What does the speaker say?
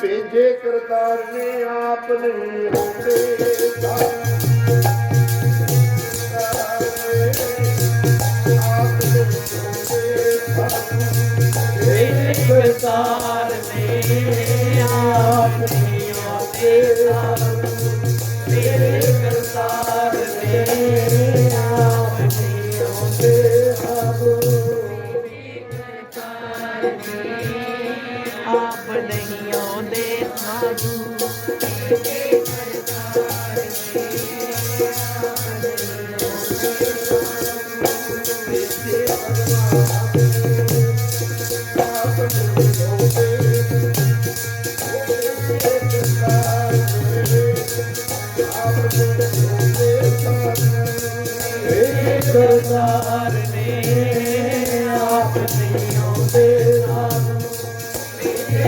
ਭੇਜੇ ਕਰਤਾਰ ਨੇ ਆਪ ਨਹੀਂ ਹੁੰਦੇ ਆਪ ਤੇਰੇ ਕਰਤਾਰ ਨੇ ਆਪ ਨਹੀਂ ਤੇਰੇ ਕਰਤਾਰ ਨੇ ਆਪ ਨਹੀਂ ਆਪ ਨਹੀਂ ਆਉਂਦੇ ਆਪ ਨਹੀਂ ਆਉਂਦੇ ਸਾਧੂ। ਕਰਤਾਰ ਨੇ ਆਪ ਨਹੀਂ ਆਉਂਦੇ ਸਾਧੂ।